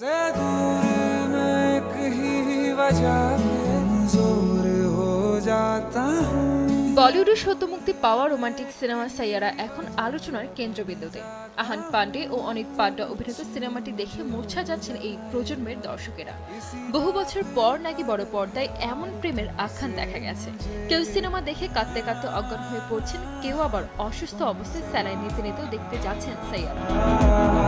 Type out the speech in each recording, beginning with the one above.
से दूर मैं एक ही वजह कमजोर हो जाता हूँ বলিউডের সদ্যমুক্তি পাওয়া রোমান্টিক সিনেমা সাইয়ারা এখন আলোচনার কেন্দ্রবিন্দুতে আহান পান্ডে ও অনিক পাড্ডা অভিনীত সিনেমাটি দেখে মূর্ছা যাচ্ছেন এই প্রজন্মের দর্শকেরা বহু বছর পর নাকি বড় পর্দায় এমন প্রেমের আখ্যান দেখা গেছে কেউ সিনেমা দেখে কাঁদতে কাঁদতে অজ্ঞান হয়ে পড়ছেন কেউ আবার অসুস্থ অবস্থায় স্যালাইন নিতে নিতেও দেখতে যাচ্ছেন সাইয়ারা সিনেমার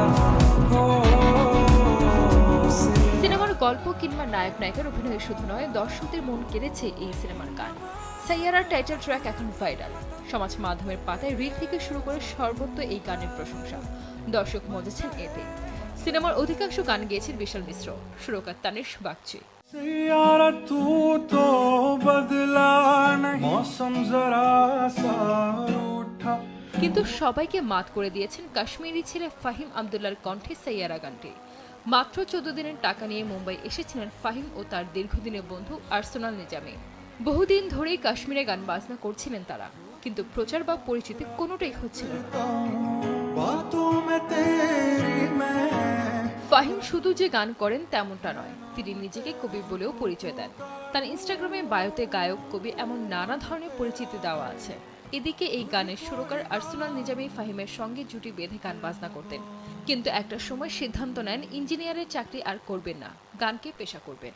গল্প কিংবা নায়ক নায়িকার অভিনয়ে শুধু নয় দর্শকদের মন কেড়েছে এই সিনেমার গান। সাইয়ারার টাইটেল ট্র্যাক এখন ভাইরাল সমাজ মাধ্যমের পাতায় রিল থেকে শুরু করে সর্বত্র এই গানের প্রশংসা। দর্শক মজেছেন এতে। সিনেমার অধিকাংশ গান গেয়েছেন বিশাল মিশ্র। সুরকার তানিশ বাগচি। কিন্তু সবাইকে মাত করে দিয়েছেন কাশ্মীরি ছেলে ফাহিম আবদুল্লার কণ্ঠে সাইয়ারা গানটি। মাত্র চোদ্দ দিনের টাকা নিয়ে মুম্বাই এসেছিলেন ফাহিম ও তার দীর্ঘদিনের বন্ধু আর্সোনাল নিজামে। বহুদিন ধরেই কাশ্মীরে গান বাজনা করছিলেন তারা, কিন্তু প্রচার বা পরিচিতি কোনোটাই হচ্ছিল ফাহিম শুধু যে গান করেন তেমনটা নয়, তিনি নিজেকে কবি বলেও পরিচয় দেন। তার ইনস্টাগ্রামে বায়োতে গায়ক, কবি এমন নানা ধরনের পরিচিতি দেওয়া আছে। এদিকে এই গানের সুরকার আর্সুনাল নিজামী ফাহিমের সঙ্গে জুটি বেঁধে গান বাজনা করতেন। কিন্তু একটা সময় সিদ্ধান্ত নেন ইঞ্জিনিয়ারের চাকরি আর করবেন না গানকে পেশা করবেন।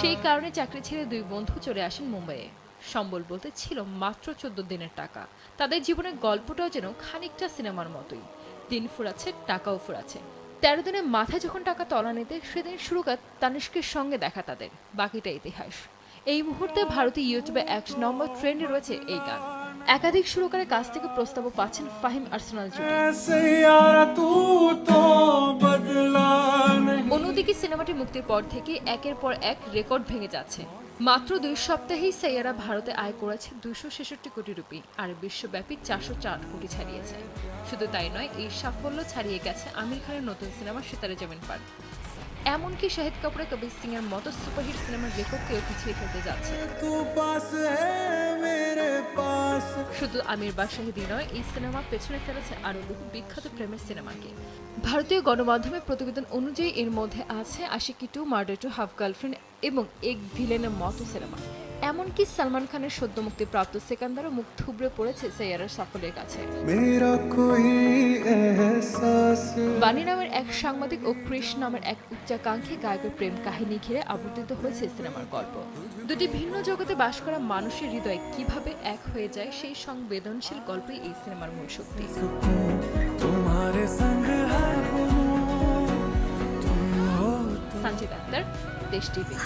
সেই কারণে চাকরি ছেড়ে দুই বন্ধু চলে আসেন মুম্বাইয়ে। সম্বল বলতে ছিল মাত্র চোদ্দ দিনের টাকা। তাদের জীবনের গল্পটাও যেন খানিকটা সিনেমার মতোই। দিন ফুরাচ্ছে টাকাও ফুরাচ্ছে। তেরো দিনের মাথায় যখন টাকা তলা নিতে সেদিন সুরকাত তানিষ্কের সঙ্গে দেখা তাদের বাকিটা ইতিহাস। এই মুহূর্তে ভারতীয় ইউটিউবে একশো নম্বর ট্রেন্ডে রয়েছে এই গান। একাধিক সুরকারের কাছ থেকে প্রস্তাবও পাচ্ছেন ফাহিম আর্সেনাল অন্যদিকে সিনেমাটি মুক্তির পর থেকে একের পর এক রেকর্ড ভেঙে যাচ্ছে। মাত্র দুই সপ্তাহেই সাইয়ারা ভারতে আয় করেছে দুশো ছেষট্টি কোটি রুপি আর বিশ্বব্যাপী চারশো চার কোটি ছাড়িয়েছে। শুধু তাই নয় এই সাফল্য ছাড়িয়ে গেছে আমির খানের নতুন সিনেমা সিতারে জামিন পার এমনকি শাহিদ কাপুর কবির সিং এর মতো সুপারহিট সিনেমার লেখককেও পিছিয়ে ফেলতে যাচ্ছে। শুধু আমির বাদশাহিদি নয় এই সিনেমা পেছনে ফেলেছে আরও বহু বিখ্যাত প্রেমের সিনেমাকে। ভারতীয় গণমাধ্যমে প্রতিবেদন অনুযায়ী এর মধ্যে আছে Aashiqui two Murder two half girlfriend এবং এক ভিলেনের মতো সিনেমা। এমনকি সালমান খানের সদ্য মুক্তি প্রাপ্ত সেকান্দারও মুখ থুবড়ে পড়েছে সৈয়ারের সকলের কাছে। বানি নামের এক সাংবাদিক ও কৃষ নামের এক উচ্চাকাঙ্ক্ষী গায়কের প্রেম কাহিনী ঘিরে আবর্তিত হয়েছে সিনেমার গল্প। দুটি ভিন্ন জগতে বাস করা মানুষের হৃদয় কীভাবে এক হয়ে যায় সেই সংবেদনশীল গল্পই এই সিনেমার মূল শক্তি। সঞ্জিত আক্তার দেশ টিভি।